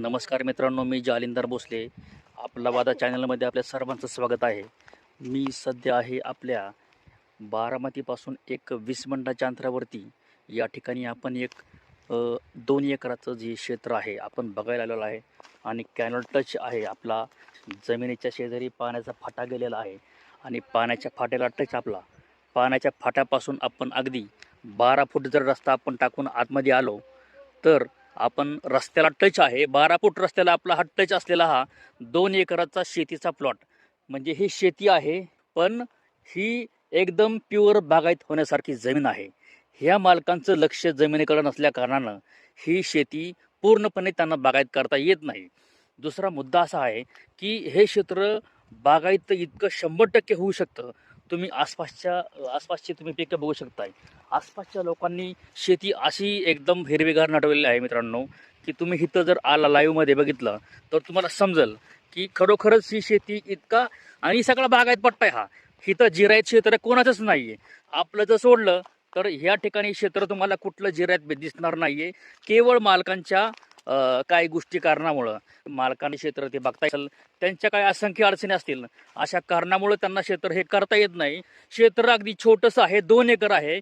नमस्कार मित्रांनो मी जालिंदर भोसले. आपला वादा चॅनलमध्ये आपल्या सर्वांचं स्वागत आहे. मी सध्या आहे आपल्या बारामतीपासून एक वीस मंडाच्या अंतरावरती. या ठिकाणी आपण एक दोन एकराचं जे क्षेत्र आहे आपण बघायला आलेलो आहे. आणि कॅनल टच आहे आपला. जमिनीच्या शेजारी पाण्याचा फाटा गेलेला आहे. आणि पाण्याच्या फाट्याला टच आपला. पाण्याच्या फाट्यापासून आपण अगदी बारा फूट जर रस्ता आपण टाकून आतमध्ये आलो तर आपण रस्त्याला टच आहे बारा फूट रस्त्याला आपला हा टच असलेला हा दोन एकराचा शेतीचा प्लॉट. म्हणजे ही शेती आहे पण ही एकदम प्युअर बागायत होण्यासारखी जमीन आहे. ह्या मालकांचं लक्ष जमिनीकडे नसल्या कारणानं ही शेती पूर्णपणे त्यांना बागायत करता येत नाही. दुसरा मुद्दा असा आहे की हे क्षेत्र बागायत इतकं शंभर टक्के होऊ शकतं तुम्ही आसपासच्या आसपासची तुम्ही पिकं बघू शकताय. आसपासच्या लोकांनी शेती अशी एकदम हिरवीगार नटवलेली आहे मित्रांनो की तुम्ही इथं जर आला लाईव्हमध्ये बघितलं तर तुम्हाला समजेल की खरोखरच ही शेती इतका आणि सगळा बागायत पट्टा हा. इथं जिरायत क्षेत्र कोणाचंच नाही आहे आपलं जर सोडलं तर ह्या ठिकाणी क्षेत्र तुम्हाला कुठलं जिरायत दिसणार नाही आहे केवळ मालकांच्या काही गोष्टी कारणामुळं मालकांनी क्षेत्र ते बघता येईल. त्यांच्या काही असंख्य अडचणी असतील अशा कारणामुळे त्यांना क्षेत्र हे करता येत नाही. क्षेत्र अगदी छोटंसं आहे दोन एकर आहे.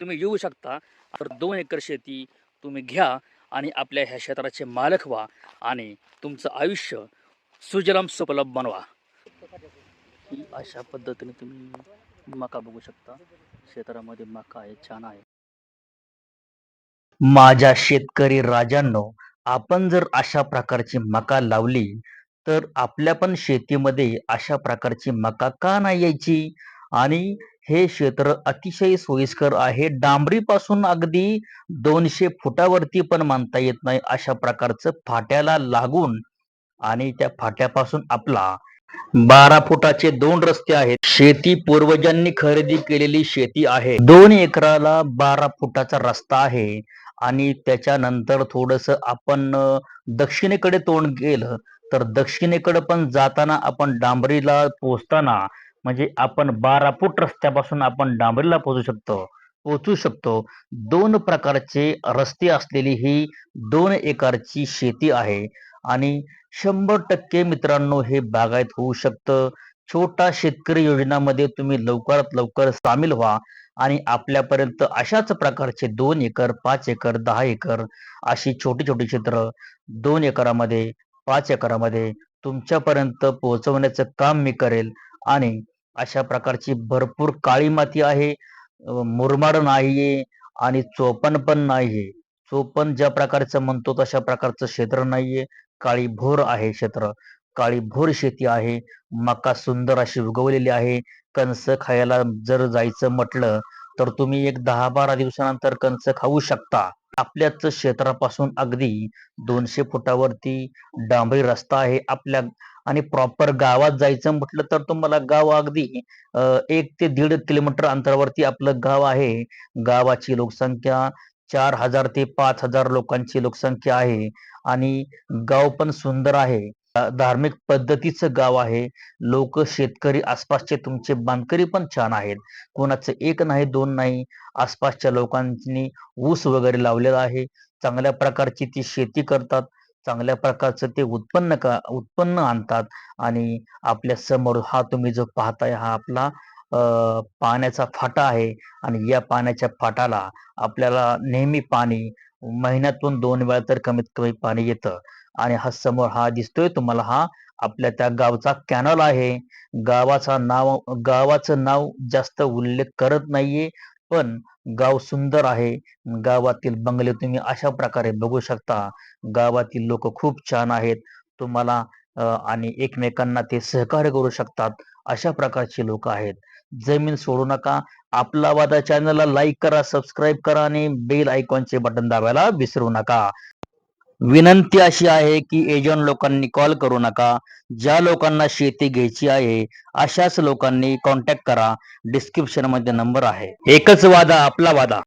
तुम्ही येऊ शकता. तर दोन एकर शेती तुम्ही घ्या आणि आपल्या ह्या क्षेत्राचे मालक व्हा आणि तुमचं आयुष्य सुजलाम सुपलभ बनवा. अशा पद्धतीने तुम्ही मका बघू शकता. क्षेत्रामध्ये मका आहे छान आहे. माझ्या शेतकरी राजांनो आपण जर अशा प्रकारची मका लावली तर आपल्या पण शेतीमध्ये अशा प्रकारची मका का नाही यायची? आणि हे क्षेत्र अतिशय सोयीस्कर आहे. डांबरीपासून अगदी दोनशे फुटावरती पण मानता येत नाही अशा प्रकारचं फाट्याला लागून. आणि त्या फाट्यापासून आपला बारा फुटाचे दोन रस्ते आहेत. शेती पूर्वजांनी खरेदी केलेली शेती आहे. दोन एकराला बारा फुटाचा रस्ता आहे. आणि त्याच्यानंतर थोडंसं आपण दक्षिणेकडे तोंड गेलं तर दक्षिणेकडे पण जाताना आपण डांबरीला पोहोचताना म्हणजे आपण बारा फूट रस्त्यापासून आपण डांबरीला पोचू शकतो पोचू शकतो. दोन प्रकारचे रस्ते असलेली ही दोन एकरची शेती आहे. आणि शंभर टक्के मित्रांनो हे बागायत होऊ शकतं. छोटा शेतकरी योजनामध्ये तुम्ही लवकरात लवकर सामील व्हा आणि आपल्यापर्यंत अशाच प्रकारचे दोन एकर पाच एकर दहा एकर अशी छोटी छोटी क्षेत्र दोन एकरामध्ये पाच एकरामध्ये तुमच्यापर्यंत पोहोचवण्याचं काम मी करेल आणि अशा प्रकारची भरपूर काळी माती आहे मुरमाड नाहीये आणि चोपण पण नाहीये. चोपण ज्या प्रकारचं म्हणतो तशा प्रकारचं क्षेत्र नाहीये. काळी भोर आहे क्षेत्र. काळी भोर शेती आहे. मका सुंदर अशी उगवलेली आहे. कणस खायला जर जायचं म्हटलं तर तुम्ही एक दहा बारा दिवसानंतर कणस खाऊ शकता. आपल्याच क्षेत्रापासून अगदी दोनशे फुटावरती डांबरी रस्ता आहे आपल्या आणि प्रॉपर गावात जायचं म्हटलं तर तुम्हाला गाव अगदी एक ते दीड किलोमीटर अंतरावरती आपलं गाव आहे. गावाची लोकसंख्या चार हजार ते पाच हजार लोकांची लोकसंख्या आहे. आणि गाव पण सुंदर आहे. धार्मिक पद्धतीचं गाव आहे. लोक शेतकरी आसपासचे तुमचे बांधकरी पण छान आहेत. कोणाचं एक नाही दोन नाही आसपासच्या लोकांनी ऊस वगैरे लावलेला आहे. चांगल्या प्रकारची ती शेती करतात. चांगल्या प्रकारचं ते उत्पन्न का उत्पन्न आणतात. आणि आपल्यासमोर हा तुम्ही जो पाहताय हा आपला पाण्याचा फाटा आहे. आणि या पाण्याच्या फाटाला आपल्याला नेहमी पाणी महिन्यातून दोन वेळा तर कमीत कमी पाणी येतं. आणि हा समोर हा दिसतोय तुम्हाला हा आपल्या त्या गावचा कॅनल आहे. गावाचा नाव गावाचं नाव जास्त उल्लेख करत नाहीये पण गाव सुंदर आहे. गावातील बंगले तुम्ही अशा प्रकारे बघू शकता. गावातील लोक खूप छान आहेत. तुम्हाला आणि एकमेकांना ते सहकार्य करू शकतात. अशा प्रकारचे लोक आहेत. जमीन सोडू नका. आपला वादा चॅनलला लाईक करा सबस्क्राईब करा आणि बेल आयकॉनचे बटन दाबायला विसरू नका. विनंती अशी आहे की एजंट लोकांनी कॉल करू नका. ज्या लोकांना शेती घ्यायची आहे अशाच लोकांनी कॉन्टॅक्ट करा. डिस्क्रिप्शनमध्ये नंबर आहे. एकच वादा आपला वादा.